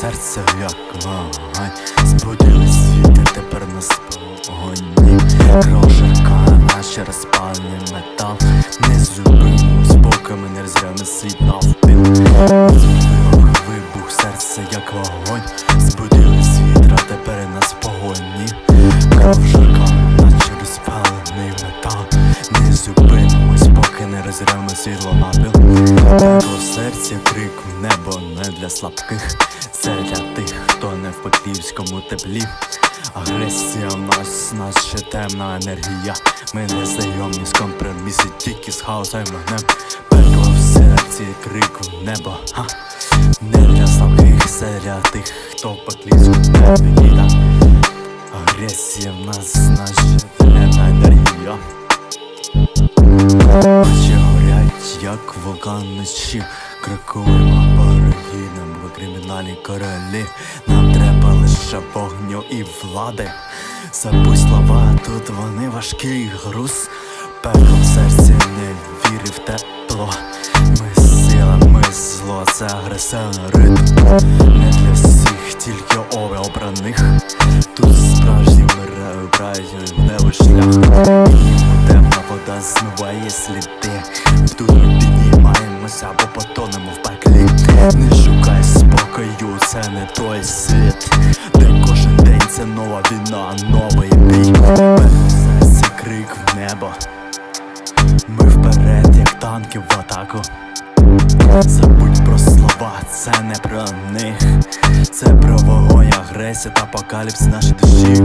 серце, як вогонь Збудили світи, тепер нас погоні Кров жарка, наче розпалений метал. Не зупинимось, поки ми не розряме світ навпіл. Вибух, серце, як вогонь. Збудили світ, а тепер нас в погоні Кров жарка, наче розпалений метал. Не зупинимось, поки не розряме світло напіл у серці крик в небо не для слабких Це для тих, хто не в пеклівському теплі. Агресія в нас, нас ще темна енергія. Ми не знайомі з компроміси, тільки з хаосом вогнем. Пекло в серці, крик в небо ха. Не для слабких, це для тих, хто в пеклівському теплі. Да. Агресія в нас, нас ще темна енергія. Очі горять, як вулкан вночі Крокуємо порогідом, ви кримінальні королі Нам треба лише вогню і влади. Забудь слова, тут вони важкий груз. Пекло в серці не вірив тепло. Ми сила, ми зло, це агресивний ритм. Не для всіх, тільки обраних. Тут справжні вмирають, брають, небо шлях Темна вода змиває сліди. Тут піднімаємося або потонемо в пеклі. Не шукай це не той світ Де кожен день це нова війна, новий бій. Серці крик в небо. Ми вперед, як танки в атаку. Забудь про слова, це не про них. Це про вогонь, агресія та апокаліпс нашій душі